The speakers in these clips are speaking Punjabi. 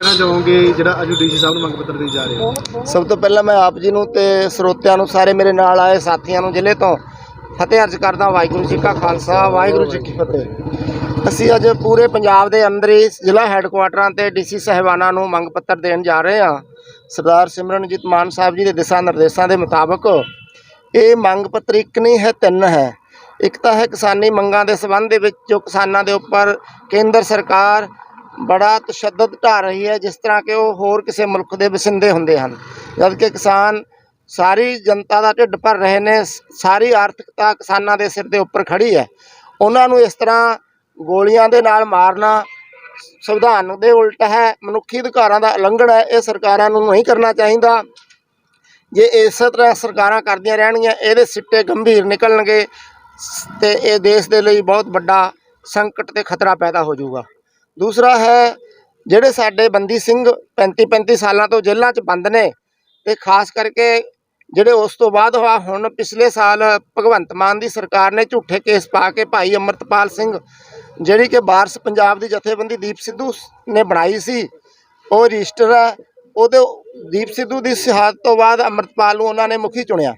ਕਹਿਣਾ ਚਾਹੋਗੇ ਜਿਹੜਾ ਅੱਜ ਡੀਸੀ ਸਾਹਿਬ ਨੂੰ ਮੰਗ ਪੱਤਰ ਦੇ ਜਾ ਰਹੇ? ਹੋ ਸਭ ਤੋਂ ਪਹਿਲਾਂ ਮੈਂ ਆਪ ਜੀ ਨੂੰ ਤੇ ਸਰੋਤਿਆਂ ਨੂੰ ਸਾਰੇ ਮੇਰੇ ਨਾਲ ਆਏ ਸਾਥੀਆਂ ਨੂੰ ਜ਼ਿਲ੍ਹੇ ਤੋਂ ਫਤਿਹ ਅਰਜ਼ ਕਰਦਾ ਵਾਹਿਗੁਰੂ ਜੀ ਕਾ ਖਾਲਸਾ, ਵਾਹਿਗੁਰੂ ਜੀ ਕੀ ਫਤਿਹ। ਅਸੀਂ ਅੱਜ ਪੂਰੇ ਪੰਜਾਬ ਦੇ ਅੰਦਰ ਹੀ ਜ਼ਿਲ੍ਹਾ ਹੈੱਡਕੁਆਟਰਾਂ ਤੇ ਡੀਸੀ ਸਹਿਬਾਨਾਂ ਨੂੰ ਮੰਗ ਪੱਤਰ ਦੇਣ ਜਾ ਰਹੇ ਹਾਂ। ਸਰਦਾਰ ਸਿਮਰਨਜੀਤ ਮਾਨ ਸਾਹਿਬ ਜੀ ਦੇ ਦਿਸ਼ਾ ਨਿਰਦੇਸ਼ਾਂ ਦੇ ਮੁਤਾਬਕ ਇਹ ਮੰਗ ਪੱਤਰ ਇੱਕ ਨਹੀਂ ਹੈ, ਤਿੰਨ ਹੈ। ਇੱਕ ਤਾਂ ਹੈ ਕਿਸਾਨੀ ਮੰਗਾਂ ਦੇ ਸੰਬੰਧ ਦੇ ਵਿੱਚ ਜੋ ਕਿਸਾਨਾਂ ਦੇ ਉੱਪਰ ਕੇਂਦਰ ਸਰਕਾਰ ਬੜਾ ਤਸ਼ੱਦਦ ਢਾ ਰਹੀ ਹੈ, ਜਿਸ ਤਰ੍ਹਾਂ ਕਿ ਉਹ ਹੋਰ ਕਿਸੇ ਮੁਲਕ ਦੇ ਵਸਿੰਦੇ ਹੁੰਦੇ ਹਨ। ਜਦਕਿ ਕਿਸਾਨ ਸਾਰੀ ਜਨਤਾ ਦਾ ਢਿੱਡ ਭਰ ਰਹੇ ਨੇ, ਸਾਰੀ ਆਰਥਿਕਤਾ ਕਿਸਾਨਾਂ ਦੇ ਸਿਰ ਦੇ ਉੱਪਰ ਖੜੀ ਹੈ। ਉਹਨਾਂ ਨੂੰ ਇਸ ਤਰ੍ਹਾਂ ਗੋਲੀਆਂ ਦੇ ਨਾਲ ਮਾਰਨਾ ਸੰਵਿਧਾਨ ਦੇ ਉਲਟ ਹੈ, ਮਨੁੱਖੀ ਅਧਿਕਾਰਾਂ ਦਾ ਉਲੰਘਣ ਹੈ, ਇਹ ਸਰਕਾਰਾਂ ਨੂੰ ਨਹੀਂ ਕਰਨਾ ਚਾਹੀਦਾ। ਜੇ ਇਸੇ ਤਰ੍ਹਾਂ ਸਰਕਾਰਾਂ ਕਰਦੀਆਂ ਰਹਿਣਗੀਆਂ, ਇਹਦੇ ਸਿੱਟੇ ਗੰਭੀਰ ਨਿਕਲਣਗੇ ਸ- ਤੇ ਇਹ ਦੇਸ਼ ਦੇ ਲਈ ਬਹੁਤ ਵੱਡਾ ਸੰਕਟ ਤੇ ਖਤਰਾ ਪੈਦਾ ਹੋ ਜਾਊਗਾ। ਦੂਸਰਾ ਹੈ, ਜਿਹੜੇ ਸਾਡੇ ਬੰਦੀ ਸਿੰਘ 35 35 ਸਾਲਾਂ ਤੋਂ ਜੇਲ੍ਹਾਂ 'ਚ ਬੰਦ ਨੇ ਤੇ ਖਾਸ ਕਰਕੇ ਜਿਹੜੇ ਉਸ ਤੋਂ ਬਾਅਦ ਹੋਆ, ਹੁਣ ਪਿਛਲੇ ਸਾਲ ਭਗਵੰਤ ਮਾਨ ਦੀ ਸਰਕਾਰ ਨੇ ਝੂਠੇ ਕੇਸ ਪਾ ਕੇ ਭਾਈ ਅਮਰਤਪਾਲ ਸਿੰਘ, ਜਿਹੜੀ ਕਿ ਬਾਰਸ ਪੰਜਾਬ ਦੀ ਜਥੇਬੰਦੀ ਦੀਪ ਸਿੱਧੂ ਨੇ ਬਣਾਈ ਸੀ, ਉਹ ਰਜਿਸਟਰ ਹੈ, ਉਹਦੇ ਦੀਪ ਸਿੱਧੂ ਦੀ ਸ਼ਹਾਦਤ ਤੋਂ ਬਾਅਦ ਅਮਰਤਪਾਲ ਨੂੰ ਉਹਨਾਂ ਨੇ ਮੁਖੀ ਚੁਣਿਆ।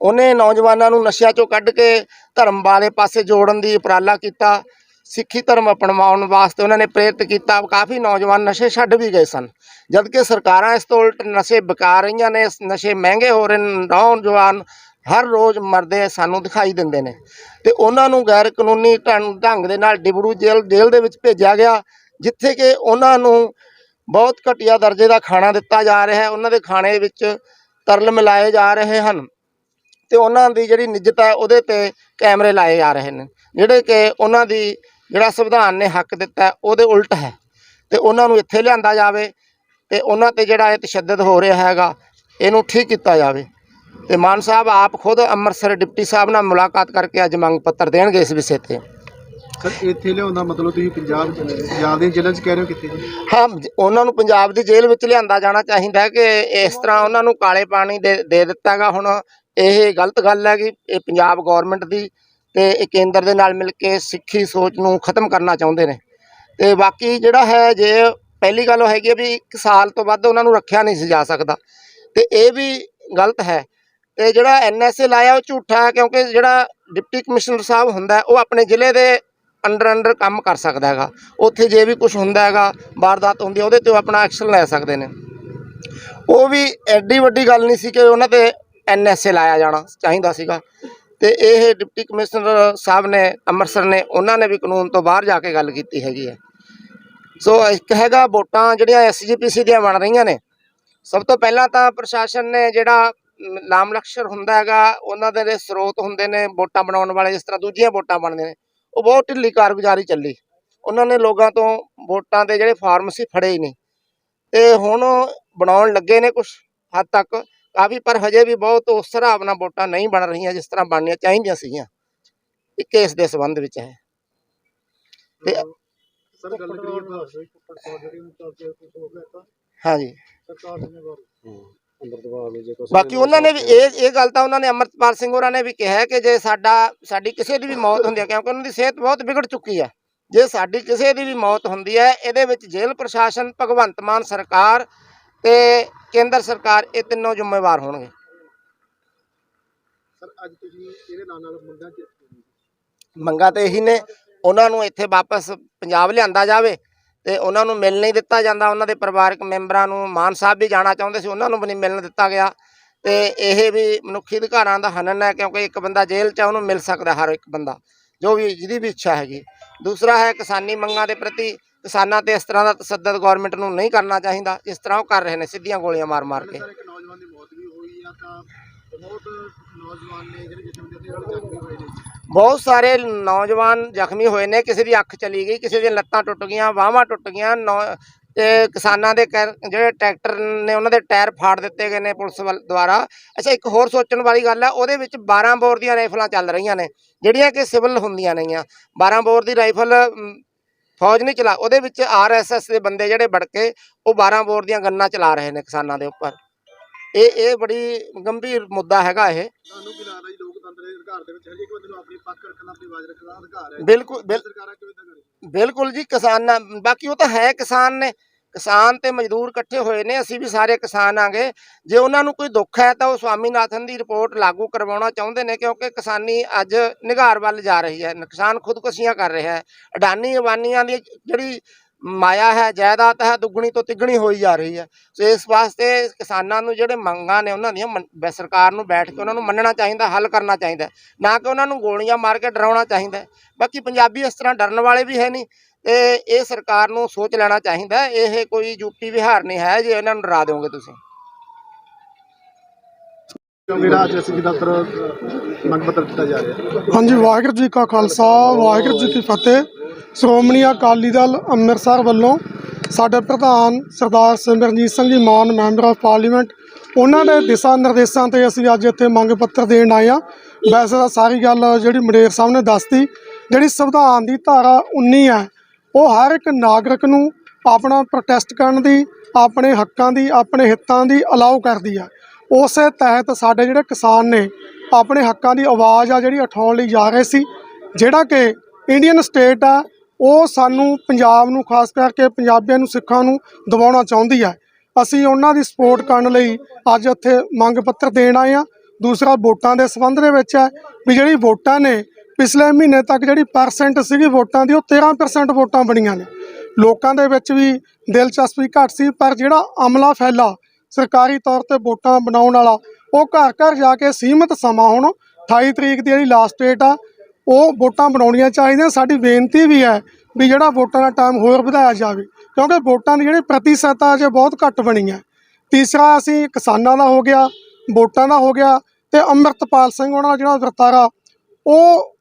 ਉਹਨੇ ਨੌਜਵਾਨਾਂ ਨੂੰ ਨਸ਼ਿਆਂ ਚੋਂ ਕੱਢ ਕੇ ਧਰਮ ਵਾਲੇ ਪਾਸੇ ਜੋੜਨ ਦੀ ਉਪਰਾਲਾ ਕੀਤਾ ਸਿੱਖੀ ਧਰਮ ਅਪਣਾਉਣ ਵਾਸਤੇ ਉਹਨਾਂ ਨੇ ਪ੍ਰੇਰਿਤ ਕੀਤਾ। ਕਾਫੀ ਨੌਜਵਾਨ ਨਸ਼ੇ ਛੱਡ ਵੀ ਗਏ ਸਨ। ਜਦਕਿ ਸਰਕਾਰਾਂ ਇਸ ਤੋਂ ਉਲਟ ਨਸ਼ੇ ਵਿਕਾ ਰਹੀਆਂ ਨੇ ਨਸ਼ੇ ਮਹਿੰਗੇ ਹੋ ਰਹੇ ਨੇ, ਨੌਜਵਾਨ ਹਰ ਰੋਜ਼ ਮਰਦੇ ਸਾਨੂੰ ਦਿਖਾਈ ਦਿੰਦੇ ਨੇ। ਤੇ ਉਹਨਾਂ ਨੂੰ ਗੈਰ ਕਾਨੂੰਨੀ ਢੰਗ ਢੰਗ ਦੇ ਨਾਲ ਡਿਬਰੂ ਜੇਲ੍ਹ ਜੇਲ੍ਹ ਦੇ ਵਿੱਚ ਭੇਜਿਆ ਗਿਆ, ਜਿੱਥੇ ਕਿ ਉਹਨਾਂ ਨੂੰ ਬਹੁਤ ਘਟੀਆ ਦਰਜੇ ਦਾ ਖਾਣਾ ਦਿੱਤਾ ਜਾ ਰਿਹਾ ਹੈ। ਉਹਨਾਂ ਦੇ ਖਾਣੇ ਵਿੱਚ ਤਰਲ ਮਿਲਾਏ ਜਾ ਰਹੇ ਹਨ ਤੇ ਉਹਨਾਂ ਦੀ ਜਿਹੜੀ ਨਿੱਜਤ ਹੈ, ਉਹਦੇ ਤੇ ਕੈਮਰੇ ਲਾਏ ਜਾ ਰਹੇ ਨੇ, ਜਿਹੜੇ ਕਿ ਉਹਨਾਂ ਦੀ ਜਿਹੜਾ ਸੰਵਿਧਾਨ ਨੇ ਹੱਕ ਦਿੱਤਾ ਉਹਦੇ ਉਲਟ ਹੈ। ਤੇ ਉਹਨਾਂ ਨੂੰ ਇੱਥੇ ਲਿਆਂਦਾ ਜਾਵੇ ਤੇ ਉਹਨਾਂ ਤੇ ਜਿਹੜਾ ਇਹ ਤਸ਼ੱਦਦ ਹੋ ਰਿਹਾ ਹੈਗਾ ਇਹਨੂੰ ਠੀਕ ਕੀਤਾ ਜਾਵੇ। ਤੇ ਮਾਨ ਸਾਹਿਬ ਆਪ ਖੁਦ ਅੰਮ੍ਰਿਤਸਰ ਡਿਪਟੀ ਸਾਹਿਬ ਨਾਲ ਮੁਲਾਕਾਤ ਕਰਕੇ ਅੱਜ ਮੰਗ ਪੱਤਰ ਦੇਣਗੇ ਇਸ ਵਿਸ਼ੇ ਤੇ। ਸਰ ਇੱਥੇ ਲਿਆਉਣ ਦਾ ਮਤਲਬ ਤੁਸੀਂ ਪੰਜਾਬ ਪੰਜਾਬ ਦੀਆਂ ਜੇਲ੍ਹਾਂ 'ਚ ਕਹਿ ਰਹੇ ਹੋ ਕਿੱਥੇ? ਹਾਂ ਉਹਨਾਂ ਨੂੰ ਪੰਜਾਬ ਦੀ ਜੇਲ੍ਹ ਵਿੱਚ ਲਿਆਂਦਾ ਜਾਣਾ ਚਾਹੀਦਾ ਹੈ ਕਿ ਇਸ ਤਰ੍ਹਾਂ ਉਹਨਾਂ ਨੂੰ ਕਾਲੇ ਪਾਣੀ ਦੇ ਦੇ ਦਿੱਤਾਗਾ ਹੁਣ ਇਹ ਗਲਤ ਗੱਲ ਹੈ ਕਿ ਇਹ ਪੰਜਾਬ ਗਵਰਨਮੈਂਟ ਦੀ ਤੇ ਇਹ ਕੇਂਦਰ ਦੇ ਨਾਲ ਮਿਲ ਕੇ ਸਿੱਖੀ ਸੋਚ ਨੂੰ ਖਤਮ ਕਰਨਾ ਚਾਹੁੰਦੇ ਨੇ। ਤੇ ਬਾਕੀ ਜਿਹੜਾ ਹੈ ਜੇ ਪਹਿਲੀ ਗੱਲ ਉਹ ਹੈਗੀ ਹੈ ਵੀ ਇੱਕ ਸਾਲ ਤੋਂ ਵੱਧ ਉਹਨਾਂ ਨੂੰ ਰੱਖਿਆ ਨਹੀਂ ਸੀ ਜਾ ਸਕਦਾ। ਤੇ ਇਹ ਵੀ ਗਲਤ ਹੈ। ਤੇ ਜਿਹੜਾ ਐਨਐਸਏ ਲਾਇਆ ਉਹ ਝੂਠਾ ਹੈ ਕਿਉਂਕਿ ਜਿਹੜਾ ਡਿਪਟੀ ਕਮਿਸ਼ਨਰ ਸਾਹਿਬ ਹੁੰਦਾ ਉਹ ਆਪਣੇ ਜ਼ਿਲ੍ਹੇ ਦੇ ਅੰਡਰ ਅੰਡਰ ਕੰਮ ਕਰ ਸਕਦਾ ਹੈਗਾ। ਉੱਥੇ ਜੇ ਵੀ ਕੁਝ ਹੁੰਦਾ ਹੈਗਾ, ਵਾਰਦਾਤ ਹੁੰਦੀ ਉਹਦੇ ਤੇ ਉਹ ਆਪਣਾ ਐਕਸ਼ਨ ਲੈ ਸਕਦੇ ਨੇ। ਉਹ ਵੀ ਐਡੀ ਵੱਡੀ ਗੱਲ ਨਹੀਂ ਸੀ ਕਿ ਉਹਨਾਂ ਤੇ ਐਨਐਸਏ ਲਾਇਆ ਜਾਣਾ ਚਾਹੀਦਾ ਸੀਗਾ। ਤੇ ਇਹ ਡਿਪਟੀ ਕਮਿਸ਼ਨਰ ਸਾਹਿਬ ਨੇ ਅੰਮ੍ਰਿਤਸਰ ਨੇ ਉਹਨਾਂ ਨੇ ਵੀ ਕਾਨੂੰਨ ਤੋਂ ਬਾਹਰ ਜਾ ਕੇ ਗੱਲ ਕੀਤੀ ਹੈਗੀ ਹੈ। ਸੋ ਇੱਕ ਹੈਗਾ ਵੋਟਾਂ ਜਿਹੜੀਆਂ ਐਸਜੀਪੀਸੀ ਦੀਆਂ ਬਣ ਰਹੀਆਂ ਨੇ ਸਭ ਤੋਂ ਪਹਿਲਾਂ ਤਾਂ ਪ੍ਰਸ਼ਾਸਨ ਨੇ ਜਿਹੜਾ ਮ, ਨਾਮ ਲਕਸ਼ਰ ਹੁੰਦਾ ਹੈਗਾ ਉਹਨਾਂ ਦੇ ਸਰੋਤ ਹੁੰਦੇ ਨੇ ਵੋਟਾਂ ਬਣਾਉਣ ਵਾਲੇ ਜਿਸ ਤਰ੍ਹਾਂ ਦੂਜੀਆਂ ਵੋਟਾਂ ਬਣਦੀਆਂ ਨੇ ਉਹ ਬਹੁਤ ਢਿੱਲੀ ਕਾਰਗੁਜ਼ਾਰੀ ਚੱਲੀ। ਉਹਨਾਂ ਨੇ ਲੋਕਾਂ ਤੋਂ ਵੋਟਾਂ ਦੇ ਜਿਹੜੇ ਫਾਰਮ ਸੀ ਫੜੇ ਹੀ ਨਹੀਂ। ਤੇ ਹੁਣ ਬਣਾਉਣ ਲੱਗੇ ਨੇ ਕੁਝ ਹੱਦ ਤੱਕ। ਕਾਫੀ ਪਰ ਹਜੇ ਵੀ ਬਹੁਤ ਉਸ ਹਿਸਾਬ ਨਾਲ ਵੋਟਾਂ ਨਹੀਂ ਬਣ ਰਹੀਆਂ ਜਿਸ ਤਰ੍ਹਾਂ ਬਣਨੀਆਂ ਚਾਹੀਦੀਆਂ ਸੀਗੀਆਂ। ਇਹ ਕੇਸ ਦੇ ਸੰਬੰਧ ਵਿੱਚ ਹੈ। ਤੇ ਸਰ ਗੱਲ ਕਰੀਏ ਤਾਂ ਜਿਹੜੀ ਹਾਂਜੀ। ਸਰਕਾਰ ਜ਼ਿੰਮੇਵਾਰ ਅੰਦਰ ਦਬਾਅ ਜੇ ਕੋਈ ਬਾਕੀ ਉਹਨਾਂ ਨੇ ਵੀ ਇਹ ਇਹ ਗੱਲ ਤਾਂ ਉਹਨਾਂ ਨੇ ਅਮਰਤਪਾਲ ਸਿੰਘ ਹੋਰਾਂ ਨੇ ਵੀ ਕਿਹਾ ਹੈ ਕਿ ਜੇ ਸਾਡਾ ਸਾਡੀ ਕਿਸੇ ਦੀ ਵੀ ਮੌਤ ਹੁੰਦੀ ਹੈ ਕਿਉਂਕਿ ਉਹਨਾਂ ਦੀ ਸਿਹਤ ਬਹੁਤ ਵਿਗੜ ਚੁੱਕੀ ਹੈ। ਜੇ ਸਾਡੀ ਕਿਸੇ ਦੀ ਵੀ ਮੌਤ ਹੁੰਦੀ ਹੈ ਇਹਦੇ ਵਿੱਚ ਜੇਲ੍ਹ ਪ੍ਰਸ਼ਾਸਨ ਭਗਵੰਤ ਮਾਨ ਸਰਕਾਰ ਤੇ ਕੇਂਦਰ ਸਰਕਾਰ ਇਹ ਤਿੰਨੋਂ ਜ਼ਿੰਮੇਵਾਰ ਹੋਣਗੇ। ਸਰ ਅੱਜ ਤੁਸੀਂ ਇਹਦੇ ਨਾਲ ਨਾਲ ਮੁੰਡਿਆਂ 'ਚ ਮੰਗਾਂ ਤੇ ਇਹੀ ਨੇ। ਉਹਨਾਂ ਨੂੰ ਇੱਥੇ ਵਾਪਸ ਪੰਜਾਬ ਲਿਆਂਦਾ ਜਾਵੇ ਤੇ ਉਹਨਾਂ ਨੂੰ ਮਿਲ ਨਹੀਂ ਦਿੱਤਾ ਜਾਂਦਾ। ਉਹਨਾਂ ਦੇ ਪਰਿਵਾਰਕ ਮੈਂਬਰਾਂ ਨੂੰ ਮਾਨ ਸਾਹਿਬ ਵੀ ਜਾਣਾ ਚਾਹੁੰਦੇ ਸੀ ਉਹਨਾਂ ਨੂੰ ਵੀ ਨਹੀਂ ਮਿਲਣ ਦਿੱਤਾ ਗਿਆ। ਤੇ ਇਹ ਵੀ ਮਨੁੱਖੀ ਅਧਿਕਾਰਾਂ ਦਾ ਹਨਨ ਹੈ ਕਿਉਂਕਿ ਇੱਕ ਬੰਦਾ ਜੇਲ੍ਹ 'ਚ ਉਹਨੂੰ ਮਿਲ ਸਕਦਾ ਹਰ ਇੱਕ ਬੰਦਾ ਜੋ ਵੀ ਜਿਹਦੀ ਵੀ ਇੱਛਾ ਹੈਗੀ। ਦੂਸਰਾ ਹੈ ਕਿਸਾਨੀ ਮੰਗਾਂ ਦੇ ਪ੍ਰਤੀ ਕਿਸਾਨਾਂ ਤੇ ਇਸ ਤਰ੍ਹਾਂ ਦਾ ਤਸੱਦਦ ਗਵਰਨਮੈਂਟ ਨੂੰ ਨਹੀਂ ਕਰਨਾ ਚਾਹੀਦਾ ਜਿਸ ਤਰ੍ਹਾਂ ਉਹ ਕਰ ਰਹੇ ਨੇ ਸਿੱਧੀਆਂ ਗੋਲੀਆਂ ਮਾਰ ਮਾਰ ਕੇ। ਸਰ ਇੱਕ ਨੌਜਵਾਨ ਦੀ ਮੌਤ ਵੀ ਹੋਈ ਆ ਤਾਂ ਬਹੁਤ ਨੌਜਵਾਨ ਨੇ ਜਿਹੜੇ ਜਿਸਮ ਦੇ ਨਾਲ ਜ਼ਖਮੀ ਹੋਏ ਨੇ। ਬਹੁਤ ਸਾਰੇ ਨੌਜਵਾਨ ਜ਼ਖਮੀ ਹੋਏ ਨੇ ਕਿਸੇ ਦੀ ਅੱਖ ਚਲੀ ਗਈ ਕਿਸੇ ਦੀਆਂ ਲੱਤਾਂ ਟੁੱਟ ਗਈਆਂ ਬਾਹਾਂ ਟੁੱਟ ਗਈਆਂ ਨੌ- ਤੇ ਕਿਸਾਨਾਂ ਦੇ ਜਿਹੜੇ ਟਰੈਕਟਰ ਨੇ ਉਹਨਾਂ ਦੇ ਟਾਇਰ ਫਾੜ ਦਿੱਤੇ ਗਏ ਨੇ ਪੁਲਿਸ ਵੱਲ ਦੁਆਰਾ। ਅੱਛਾ ਇੱਕ ਹੋਰ ਸੋਚਣ ਵਾਲੀ ਗੱਲ ਹੈ ਉਹਦੇ ਵਿੱਚ 12 ਬੋਰ ਦੀਆਂ ਰਾਈਫਲਾਂ ਚੱਲ ਰਹੀਆਂ ਨੇ ਜਿਹੜੀਆਂ ਕਿ ਸਿਵਲ ਹੁੰਦੀਆਂ ਨੇਗੀਆਂ। 12 ਬੋਰ ਦੀ ਰਾਈਫਲ ਫੌਜ ਨਹੀਂ ਚਲਾ ਉਹਦੇ ਵਿੱਚ ਆਰਐਸਐਸ ਦੇ ਬੰਦੇ ਜਿਹੜੇ ਵੜ ਕੇ ਉਹ 12 ਬੋਰ ਦੀਆਂ ਗੰਨਾਂ ਚਲਾ ਰਹੇ ਨੇ ਕਿਸਾਨਾਂ ਦੇ ਉੱਪਰ। ਇਹ ਇਹ ਬੜੀ ਗੰਭੀਰ ਮੁੱਦਾ ਹੈਗਾ ਇਹ। ਤੁਹਾਨੂੰ ਕੀ ਲੱਗਦਾ ਜੀ ਲੋਕਤੰਤਰ ਦੇ ਅਧਿਕਾਰ ਦੇ ਵਿੱਚ ਹਰ ਇੱਕ ਬੰਦੇ ਨੂੰ ਆਪਣੀ ਪੱਖ ਰੱਖਣ ਦਾ ਆਪਣੀ ਆਵਾਜ਼ ਰੱਖਣ ਦਾ ਅਧਿਕਾਰ ਹੈ? ਬਿਲਕੁਲ ਬਿਲ- ਸਰਕਾਰਾਂ ਕਿਉਂ ਇਦਾਂ ਕਰ? ਬਿਲਕੁਲ ਜੀ ਕਿਸਾਨ ਬਾਕੀ ਉਹ ਤਾਂ ਹੈ ਕਿਸਾਨ ਨੇ। ਕਿਸਾਨ ਤੇ ਮਜ਼ਦੂਰ ਇਕੱਠੇ ਹੋਏ ਨੇ, ਅਸੀਂ ਵੀ ਸਾਰੇ ਕਿਸਾਨ ਆਂਗੇ। ਜੇ ਉਹਨਾਂ ਨੂੰ ਕੋਈ ਦੁੱਖ ਹੈ ਤਾਂ ਉਹ ਸਵਾਮੀਨਾਥਨ ਦੀ ਰਿਪੋਰਟ ਲਾਗੂ ਕਰਵਾਉਣਾ ਚਾਹੁੰਦੇ ਨੇ, ਕਿਉਂਕਿ ਕਿਸਾਨੀ ਅੱਜ ਨਿਗਾਰ ਵੱਲ ਜਾ ਰਹੀ ਹੈ। ਨੁਕਸਾਨ ਖੁਦਕੁਸ਼ੀਆਂ ਕਰ ਰਿਹਾ ਹੈ। ਅਡਾਨੀ ਅਬਾਨੀਆਂ ਦੀ ਜਿਹੜੀ ਮਾਇਆ ਹੈ, ਜਾਇਦਾਦ ਹੈ, ਦੁੱਗਣੀ ਤੋਂ ਤਿੱਗਣੀ ਹੋਈ ਜਾ ਰਹੀ ਹੈ। ਸੋ ਇਸ ਵਾਸਤੇ ਕਿਸਾਨਾਂ ਨੂੰ ਜਿਹੜੇ ਮੰਗਾਂ ਨੇ, ਉਹਨਾਂ ਦੀਆਂ ਮੰਨ- ਸਰਕਾਰ ਨੂੰ ਬੈਠ ਕੇ ਉਹਨਾਂ ਨੂੰ ਮੰਨਣਾ ਚਾਹੀਦਾ, ਹੱਲ ਕਰਨਾ ਚਾਹੀਦਾ ਨਾ ਕਿ ਉਹਨਾਂ ਨੂੰ ਗੋਲੀਆਂ ਮਾਰ ਕੇ ਡਰਾਉਣਾ ਚਾਹੀਦਾ ਬਾਕੀ ਪੰਜਾਬੀ ਇਸ ਤਰ੍ਹਾਂ ਡਰਨ ਵਾਲੇ ਵੀ ਹੈ ਨਹੀਂ। ਤੇ ਇਹ ਸਰਕਾਰ ਨੂੰ ਸੋਚ ਲੈਣਾ ਚਾਹੀਦਾ ਹੈ। ਇਹ ਕੋਈ ਯੂਪੀ ਬਿਹਾਰ ਨਹੀਂ ਹੈ ਜੇ ਇਹਨਾਂ ਨੂੰ ਡਰਾ ਦਿਓਗੇ ਤੁਸੀਂ। ਮੇਰਾ ਅੱਜ ਅਸੀਂ ਦਫ਼ਤਰ ਮੰਗ ਪੱਤਰ ਦਿੱਤਾ ਜਾ ਰਿਹਾ। ਹਾਂਜੀ ਵਾਹਿਗੁਰੂ ਜੀ ਕਾ ਖਾਲਸਾ ਵਾਹਿਗੁਰੂ ਜੀ ਕੀ ਫਤਿਹ। ਸ਼੍ਰੋਮਣੀ ਅਕਾਲੀ ਦਲ ਅੰਮ੍ਰਿਤਸਰ ਵੱਲੋਂ ਸਾਡੇ ਪ੍ਰਧਾਨ ਸਰਦਾਰ ਸਿਮਰਨਜੀਤ ਸਿੰਘ ਜੀ ਮਾਨ ਮੈਂਬਰ ਆਫ ਪਾਰਲੀਮੈਂਟ ਉਹਨਾਂ ਦੇ ਦਿਸ਼ਾ ਨਿਰਦੇਸ਼ਾਂ ਤੇ ਅਸੀਂ ਅੱਜ ਇੱਥੇ ਮੰਗ ਪੱਤਰ ਦੇਣ ਆਏ ਆ ਵੈਸੇ ਤਾਂ ਸਾਰੀ ਗੱਲ ਜਿਹੜੀ ਮਡੇਰ ਸਾਹਿਬ ਨੇ ਦੱਸਤੀ ਜਿਹੜੀ ਸੰਵਿਧਾਨ ਦੀ ਧਾਰਾ 19 ਹੈ ਉਹ ਹਰ ਇੱਕ ਨਾਗਰਿਕ ਨੂੰ ਆਪਣਾ ਪ੍ਰੋਟੈਸਟ ਕਰਨ ਦੀ, ਆਪਣੇ ਹੱਕਾਂ ਦੀ, ਆਪਣੇ ਹਿੱਤਾਂ ਦੀ ਅਲਾਉ ਕਰਦੀ ਹੈ ਉਸੇ ਤਹਿਤ ਸਾਡੇ ਜਿਹੜੇ ਕਿਸਾਨ ਨੇ, ਆਪਣੇ ਹੱਕਾਂ ਦੀ ਆਵਾਜ਼ ਆ ਜਿਹੜੀ ਉਠਾਉਣ ਲਈ ਜਾ ਰਹੇ ਸੀ, ਜਿਹੜਾ ਕਿ ਇੰਡੀਅਨ ਸਟੇਟ ਆ, ਉਹ ਸਾਨੂੰ ਪੰਜਾਬ ਨੂੰ, ਖਾਸ ਕਰਕੇ ਪੰਜਾਬੀਆਂ ਨੂੰ, ਸਿੱਖਾਂ ਨੂੰ ਦਬਾਉਣਾ ਚਾਹੁੰਦੀ ਹੈ ਅਸੀਂ ਉਹਨਾਂ ਦੀ ਸਪੋਰਟ ਕਰਨ ਲਈ ਅੱਜ ਇੱਥੇ ਮੰਗ ਪੱਤਰ ਦੇਣ ਆਏ ਆ। ਦੂਸਰਾ ਵੋਟਾਂ ਦੇ ਸੰਬੰਧ ਦੇ ਵਿੱਚ ਹੈ ਵੀ ਜਿਹੜੀ ਵੋਟਾਂ ਨੇ ਪਿਛਲੇ ਮਹੀਨੇ ਤੱਕ ਜਿਹੜੀ ਪਰਸੈਂਟ ਸੀਗੀ ਵੋਟਾਂ ਦੀ, ਉਹ 13% ਵੋਟਾਂ ਬਣੀਆਂ ਨੇ। ਲੋਕਾਂ ਦੇ ਵਿੱਚ ਵੀ ਦਿਲਚਸਪੀ ਘੱਟ ਸੀ, ਪਰ ਜਿਹੜਾ ਅਮਲਾ ਫੈਲਾ, ਸਰਕਾਰੀ ਤੌਰ ਤੇ ਵੋਟਾਂ ਬਣਾਉਣ ਵਾਲਾ, ਉਹ ਘਰ ਘਰ ਜਾ ਕੇ ਸੀਮਿਤ ਸਮਾਂ ਹੁਣ 28 ਤਰੀਕ ਦੀ ਜਿਹੜੀ ਲਾਸਟ ਡੇਟ ਆ, ਉਹ ਵੋਟਾਂ ਬਣਾਉਣੀਆਂ ਚਾਹੀਦੀਆਂ। ਸਾਡੀ ਬੇਨਤੀ ਵੀ ਹੈ ਵੀ ਜਿਹੜਾ ਵੋਟਾਂ ਦਾ ਟਾਈਮ ਹੋਰ ਵਧਾਇਆ ਜਾਵੇ, ਕਿਉਂਕਿ ਵੋਟਾਂ ਦੀ ਜਿਹੜੀ ਪ੍ਰਤੀਸ਼ਤਤਾ ਅਜੇ ਬਹੁਤ ਘੱਟ ਬਣੀ ਹੈ। ਤੀਸਰਾ ਅਸੀਂ ਕਿਸਾਨਾਂ ਦਾ ਹੋ ਗਿਆ, ਵੋਟਾਂ ਦਾ ਹੋ ਗਿਆ ਤੇ ਅੰਮ੍ਰਿਤਪਾਲ ਸਿੰਘ ਉਹਨਾਂ ਦਾ ਜਿਹੜਾ ਵਰਤਾਰਾ, ਉਹ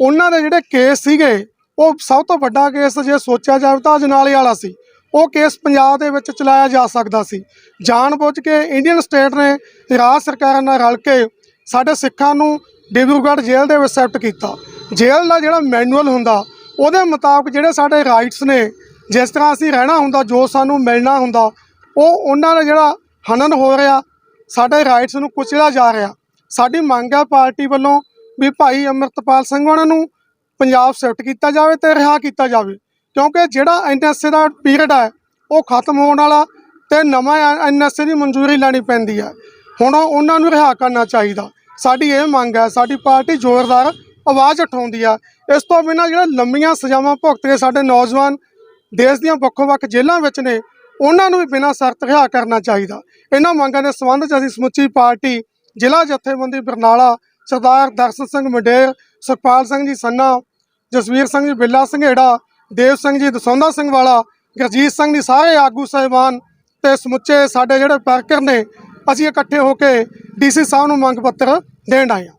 ਉਹਨਾਂ ਦੇ ਜਿਹੜੇ ਕੇਸ ਸੀਗੇ, ਉਹ ਸਭ ਤੋਂ ਵੱਡਾ ਕੇਸ ਜੇ ਸੋਚਿਆ ਜਾਵੇ ਤਾਂ ਅਜਨਾਲੇ ਵਾਲਾ ਸੀ। ਉਹ ਕੇਸ ਪੰਜਾਬ ਦੇ ਵਿੱਚ ਚਲਾਇਆ ਜਾ ਸਕਦਾ ਸੀ। ਜਾਣਬੁੱਝ ਕੇ ਇੰਡੀਅਨ ਸਟੇਟ ਨੇ ਰਾਜ ਸਰਕਾਰਾਂ ਨਾਲ ਰਲ ਕੇ ਸਾਡੇ ਸਿੱਖਾਂ ਨੂੰ ਡਿਬਰੂਗੜ੍ਹ ਜੇਲ੍ਹ ਦੇ ਵਿੱਚ ਸ਼ਿਫਟ ਕੀਤਾ। ਜੇਲ੍ਹ ਦਾ ਜਿਹੜਾ ਮੈਨੂਅਲ ਹੁੰਦਾ, ਉਹਦੇ ਮੁਤਾਬਕ ਜਿਹੜੇ ਸਾਡੇ ਰਾਈਟਸ ਨੇ, ਜਿਸ ਤਰ੍ਹਾਂ ਅਸੀਂ ਰਹਿਣਾ ਹੁੰਦਾ, ਜੋ ਸਾਨੂੰ ਮਿਲਣਾ ਹੁੰਦਾ, ਉਹ ਉਹਨਾਂ ਦਾ ਜਿਹੜਾ ਹਨਨ ਹੋ ਰਿਹਾ, ਸਾਡੇ ਰਾਈਟਸ ਨੂੰ ਕੁਚਲਿਆ ਜਾ ਰਿਹਾ। ਸਾਡੀ ਮੰਗ ਹੈ ਪਾਰਟੀ ਵੱਲੋਂ ਵੀ ਭਾਈ ਅੰਮ੍ਰਿਤਪਾਲ ਸਿੰਘ ਉਹਨਾਂ ਨੂੰ ਪੰਜਾਬ ਸ਼ਿਫਟ ਕੀਤਾ ਜਾਵੇ ਤੇ ਰਿਹਾ ਕੀਤਾ ਜਾਵੇ। ਕਿਉਂਕਿ ਜਿਹੜਾ ਐਨਐਸਏ ਦਾ ਪੀਰੀਅਡ ਹੈ, ਉਹ ਖਤਮ ਹੋਣ ਵਾਲਾ ਤੇ ਨਵਾਂ ਐਨਐਸਏ ਦੀ ਮਨਜ਼ੂਰੀ ਲੈਣੀ ਪੈਂਦੀ ਹੈ। ਹੁਣ ਉਹਨਾਂ ਨੂੰ ਰਿਹਾ ਕਰਨਾ ਚਾਹੀਦਾ। ਸਾਡੀ ਇਹ ਮੰਗ ਹੈ, ਸਾਡੀ ਪਾਰਟੀ ਜ਼ੋਰਦਾਰ ਆਵਾਜ਼ ਉਠਾਉਂਦੀ ਆ ਇਸ ਤੋਂ ਬਿਨਾਂ ਜਿਹੜਾ ਲੰਮੀਆਂ ਸਜ਼ਾਵਾਂ ਭੁਗਤ ਕੇ ਸਾਡੇ ਨੌਜਵਾਨ ਦੇਸ਼ ਦੀਆਂ ਵੱਖੋ-ਵੱਖ ਜੇਲ੍ਹਾਂ ਵਿੱਚ ਨੇ, ਉਹਨਾਂ ਨੂੰ ਵੀ ਬਿਨਾਂ ਸ਼ਰਤ ਰਿਹਾ ਕਰਨਾ ਚਾਹੀਦਾ। ਇਹਨਾਂ ਮੰਗਾਂ ਦੇ ਸੰਬੰਧ 'ਚ ਅਸੀਂ ਸਮੁੱਚੀ ਪਾਰਟੀ ਜ਼ਿਲ੍ਹਾ ਜਥੇਬੰਦੀ ਬਰਨਾਲਾ ਸਰਦਾਰ ਦਰਸ਼ਨ ਸਿੰਘ ਮੰਡੇਰ ਸੁਖਪਾਲ ਸਿੰਘ ਜੀ ਸੰਨਾ ਜਸਵੀਰ ਸਿੰਘ ਜੀ ਬਿੱਲਾ ਸੰਘੇੜਾ ਦੇਵ ਸਿੰਘ ਜੀ ਦਸੌਂਦਾ ਸਿੰਘ ਵਾਲਾ ਗੁਰਜੀਤ ਸਿੰਘ ਜੀ ਸਾਰੇ ਆਗੂ ਸਾਹਿਬਾਨ ਤੇ ਸਮੁੱਚੇ ਸਾਡੇ ਜਿਹੜੇ ਵਰਕਰ ਨੇ ਅਸੀਂ ਇਕੱਠੇ ਹੋ ਕੇ ਡੀਸੀ ਸਾਹਿਬ ਨੂੰ ਮੰਗ ਪੱਤਰ ਦੇਣ ਆਏ ਹਾਂ।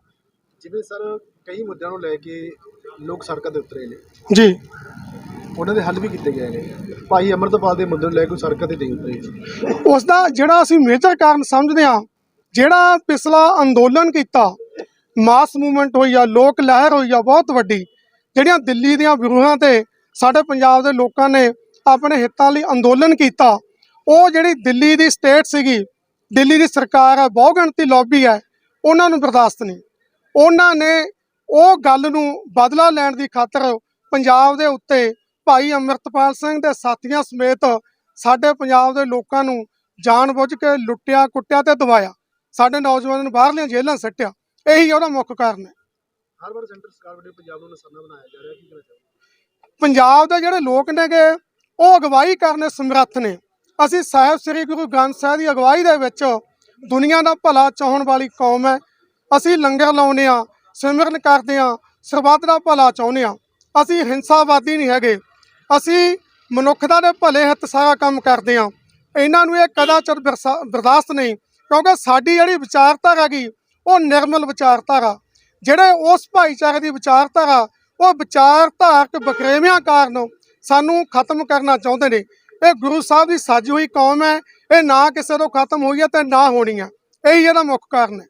ਜਿਵੇਂ ਸਰ ਕਈ ਮੁੱਦਿਆਂ ਨੂੰ ਲੈ ਕੇ ਲੋਕ ਸੜਕਾਂ ਤੇ ਉਤਰੇ ਨੇ। ਜੀ। ਉਹਨਾਂ ਦੇ ਹੱਲ ਵੀ ਕੀਤੇ ਗਏ ਨੇ। ਭਾਈ ਅਮਰਤਪਾਲ ਦੇ ਮੁੱਦੇ ਨੂੰ ਲੈ ਕੇ ਸੜਕਾਂ ਤੇ ਨਹੀਂ ਉਤਰੇ। ਉਸ ਦਾ ਜਿਹੜਾ ਅਸੀਂ ਮੇਜਰ ਕਾਰਨ ਸਮਝਦੇ ਹਾਂ ਜਿਹੜਾ ਪਿਛਲਾ ਅੰਦੋਲਨ ਕੀਤਾ ਮਾਸ ਮੂਵਮੈਂਟ ਹੋਈ ਆ, ਲੋਕ ਲਹਿਰ ਹੋਈ ਆ, ਬਹੁਤ ਵੱਡੀ। ਜਿਹੜੀਆਂ ਦਿੱਲੀ ਦੀਆਂ ਵਿਰੋਹਾਂ ਤੇ ਸਾਡੇ ਪੰਜਾਬ ਦੇ ਲੋਕਾਂ ਨੇ ਆਪਣੇ ਹਿੱਤਾਂ ਲਈ ਅੰਦੋਲਨ ਕੀਤਾ, ਉਹ ਜਿਹੜੀ ਦਿੱਲੀ ਦੀ ਸਟੇਟ ਸੀਗੀ, ਦਿੱਲੀ ਦੀ ਸਰਕਾਰ ਹੈ ਬਹੁਗਿਣਤੀ ਲੌਬੀ ਹੈ ਉਹਨਾਂ ਨੂੰ ਬਰਦਾਸ਼ਤ ਨਹੀਂ। ਉਹਨਾਂ ਨੇ ਉਹ ਗੱਲ ਨੂੰ ਬਦਲਾ ਲੈਣ ਦੀ ਖਾਤਰ ਪੰਜਾਬ ਦੇ ਉੱਤੇ ਭਾਈ ਅੰਮ੍ਰਿਤਪਾਲ ਸਿੰਘ ਦੇ ਸਾਥੀਆਂ ਸਮੇਤ ਸਾਡੇ ਪੰਜਾਬ ਦੇ ਲੋਕਾਂ ਨੂੰ ਜਾਣਬੁੱਝ ਕੇ ਲੁੱਟਿਆ ਕੁੱਟਿਆ ਤੇ ਦਬਾਇਆ। ਸਾਡੇ ਨੌਜਵਾਨਾਂ ਨੂੰ ਬਾਹਰਲੀਆਂ ਜੇਲ੍ਹਾਂ ਸੱਟਿਆ। ਇਹੀ ਉਹਦਾ ਮੁੱਖ ਕਾਰਨ। ਹੈ ਹਰ ਵਾਰ ਸੈਂਟਰ ਸਰਕਾਰ ਵੱਲੋਂ ਪੰਜਾਬ ਨੂੰ ਨਿਸ਼ਾਨਾ ਬਣਾਇਆ ਜਾ ਰਿਹਾ ਕੀ ਕਹਿਣਾ ਪੰਜਾਬ ਦੇ ਜਿਹੜੇ ਲੋਕ ਨੇਗੇ ਉਹ ਅਗਵਾਈ ਕਰਨੇ ਸਮਰੱਥ ਨੇ। ਅਸੀਂ ਸਾਹਿਬ ਸ੍ਰੀ ਗੁਰੂ ਗ੍ਰੰਥ ਸਾਹਿਬ ਦੀ ਅਗਵਾਈ ਦੇ ਵਿੱਚ ਦੁਨੀਆ ਦਾ ਭਲਾ ਚਾਹਣ ਵਾਲੀ ਕੌਮ ਹੈ। ਅਸੀਂ ਲੰਗਰ ਲਾਉਨੇ ਆ ਸਿਮਰਨ ਕਰਦੇ ਆ ਸਰਬੱਤ ਦਾ ਭਲਾ ਚਾਹੁੰਦੇ ਆ ਅਸੀਂ ਹਿੰਸਾਵਾਦੀ ਨਹੀਂ ਹੈਗੇ। ਅਸੀਂ ਮਨੁੱਖਤਾ ਦੇ ਭਲੇ ਹਿੱਤ ਸਾਰਾ ਕੰਮ ਕਰਦੇ ਆ ਇਹਨਾਂ ਨੂੰ ਇਹ ਕਦਾਚਿਤ ਬਰਸਾ- ਬਰਦਾਸ਼ਤ ਨਹੀਂ ਕਿਉਂਕਿ ਸਾਡੀ ਜਿਹੜੀ ਵਿਚਾਰਧਾਰਾ ਹੈਗੀ ਉਹ ਨਿਰਮਲ ਵਿਚਾਰਧਾਰਾ, ਜਿਹੜੇ ਉਸ ਭਾਈਚਾਰੇ ਦੀ ਵਿਚਾਰਧਾਰਾ, ਉਹ ਵਿਚਾਰਧਾਰਕ ਬਖਰੇਵਿਆਂ ਕਾਰਨ ਸਾਨੂੰ ਖਤਮ ਕਰਨਾ ਚਾਹੁੰਦੇ ਨੇ। ਇਹ ਗੁਰੂ ਸਾਹਿਬ ਦੀ ਸਾਜੀ ਹੋਈ ਕੌਮ ਹੈ, ਇਹ ਨਾ ਕਿਸੇ ਤੋਂ ਖਤਮ ਹੋਈ ਹੈ ਤੇ ਨਾ ਹੋਣੀ ਹੈ। ਇਹੀ ਇਹਦਾ ਮੁੱਖ ਕਾਰਨ ਹੈ।